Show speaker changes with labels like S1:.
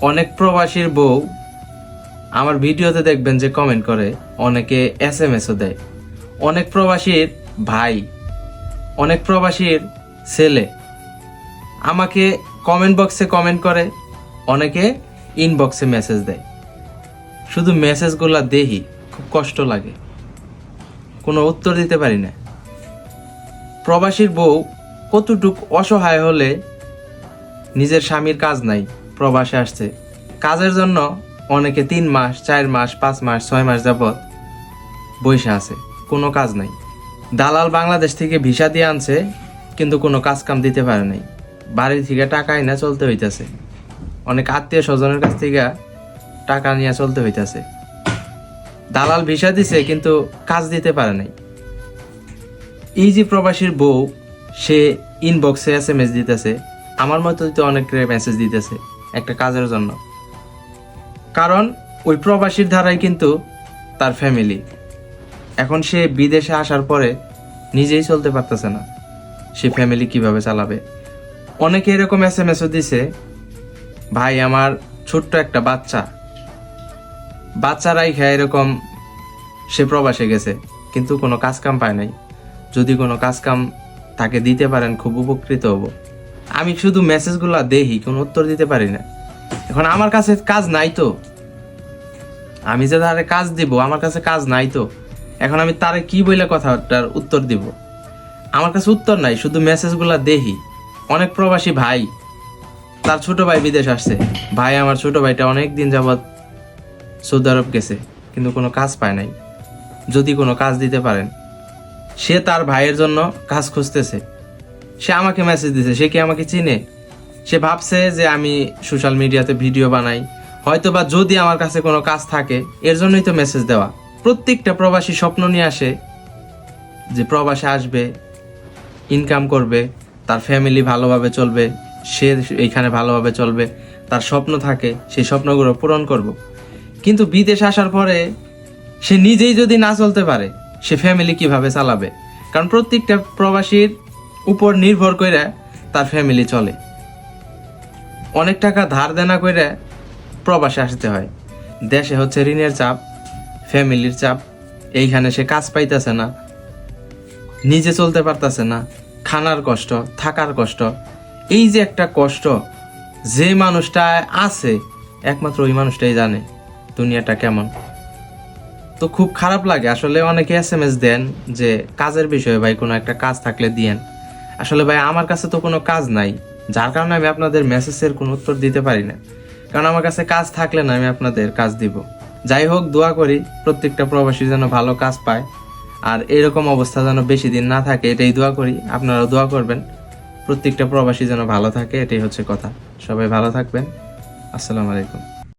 S1: অনেক প্রবাসীর বউ আমার ভিডিওতে দেখবেন যে কমেন্ট করে, অনেকে এস এম এসও দেয়। অনেক প্রবাসীর ভাই, অনেক প্রবাসীর ছেলে আমাকে কমেন্ট বক্সে কমেন্ট করে, অনেকে ইনবক্সে মেসেজ দেয়। শুধু মেসেজগুলো দেখি খুব কষ্ট লাগে। কোনো উত্তর দিতে পারি না। প্রবাসীর বউ কতটুক অসহায় হলে নিজের স্বামীর কাজ নাই। প্রবাসে আসছে। কাজের জন্য অনেকে তিন মাস, চার মাস, পাঁচ মাস, ছয় মাস যাবৎ বৈশা আছে। কোনো কাজ নাই। দালাল বাংলাদেশ থেকে ভিসা দিয়ে আনছে, কিন্তু কোনো কাজ কাম দিতে পারে নাই। বাড়ি থেকে টাকা না চলতে হইতাছে। অনেক আত্মীয় স্বজনের কাছ থেকে টাকা নিয়ে চলতে হইতাছে। দালাল ভিসা দিছে, কিন্তু কাজ দিতে পারে নাই। এই যে প্রবাসীর বউ, সে ইনবক্সে এস এম এস দিতেছে। আমার মতো তো অনেক মেসেজ দিতেছে। একটা কাজের জন্য। কারণ ওই প্রবাসীর ধারাই কিন্তু তার ফ্যামিলি এখন সে বিদেশে আসার পরে নিজেই চলতে পারতেছে না। সে ফ্যামিলি কীভাবে চালাবে? অনেকে এরকম এস এম এসও দিছে, ভাই, আমার ছোট্ট একটা বাচ্চা। বাচ্চারাই খায় এরকম সে প্রবাসে গেছে, কিন্তু কোনো কাজ কাম পায় নাই। যদি কোনো কাজ কাম তাকে দিতে পারেন, খুব উপকৃত হব। আমি শুধু মেসেজগুলো দেখি কোনো উত্তর দিতে পারি না। এখন আমার কাছে কাজ নাই তো। আমি যে তারে কাজ দিব, আমার কাছে কাজ নাই তো। এখন আমি তারে কি বলে কথাটার উত্তর দিব? আমার কাছে উত্তর নাই, শুধু মেসেজগুলা দেখি অনেক প্রবাসী ভাই, তার ছোট ভাই বিদেশ আসছে। ভাই, আমার ছোট ভাইটা অনেক দিন যাবৎ সৌদি আরব গেছে, কিন্তু কোনো কাজ পায় নাই। যদি কোনো কাজ দিতে পারেন। সে তার ভাইয়ের জন্য কাজ খুঁজতেছে। সে আমাকে মেসেজ দিছে, সে কি আমাকে চিনে? সে ভাবছে যে আমি সোশ্যাল মিডিয়াতে ভিডিও বানাই। হয়তো বা যদি আমার কাছে কোনো কাজ থাকে, এর জন্যই তো মেসেজ দেওয়া। প্রত্যেকটা প্রবাসী স্বপ্ন নিয়ে আসে যে প্রবাসে আসবে ইনকাম করবে, তার ফ্যামিলি ভালোভাবে চলবে, সে এইখানে ভালোভাবে চলবে, তার স্বপ্ন থাকে, সেই স্বপ্নগুলো পূরণ করব। কিন্তু বিদেশ আসার পরে সে নিজেই যদি না চলতে পারে, সে ফ্যামিলি কীভাবে চালাবে? কারণ প্রত্যেকটা প্রবাসীর উপর নির্ভর করে তার ফ্যামিলি চলে। অনেক টাকা ধার দেনা করে প্রবাসে আসতে হয়। দেশে হচ্ছে ঋণের চাপ, ফ্যামিলির চাপ, এইখানে সে কাজ পাইতেছে না, নিজে চলতে পারতেছে না, খানার কষ্ট, থাকার কষ্ট। এই যে একটা কষ্ট, যে মানুষটা আছে, একমাত্র ওই মানুষটাই জানে দুনিয়াটা কেমন। তো খুব খারাপ লাগে, আসলে অনেকে এস এম এস দেন যে, কাজের বিষয়ে ভাই কোনো একটা কাজ থাকলে দিয়েন। আসলে ভাই, আমার কাছে তো কোনো কাজ নাই। যার কারণে আমি আপনাদের মেসেজের কোনো উত্তর দিতে পারি না। কারণ আমার কাছে কাজ থাকলে না আমি আপনাদের কাজ দিব। যাই হোক, দোয়া করি, প্রত্যেকটা প্রবাসী যেন ভালো কাজ পায়। আর এরকম অবস্থা যেন বেশি দিন না থাকে, এটাই দোয়া করি। আপনারা দোয়া করবেন, প্রত্যেকটা প্রবাসী যেন ভালো থাকে, এটাই হচ্ছে কথা। সবাই ভালো থাকবেন। আসসালামু আলাইকুম।